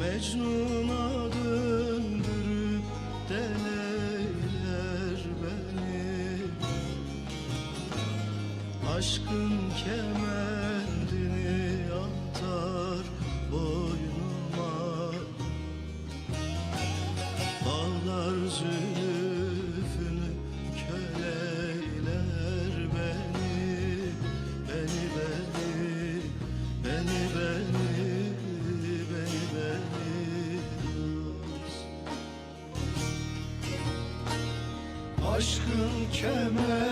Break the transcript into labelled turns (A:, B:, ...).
A: Mecnun'a döndürüp deleyler beni. Aşkın kemendini atar boynuma. Bağlar zülfünü Aşkın atar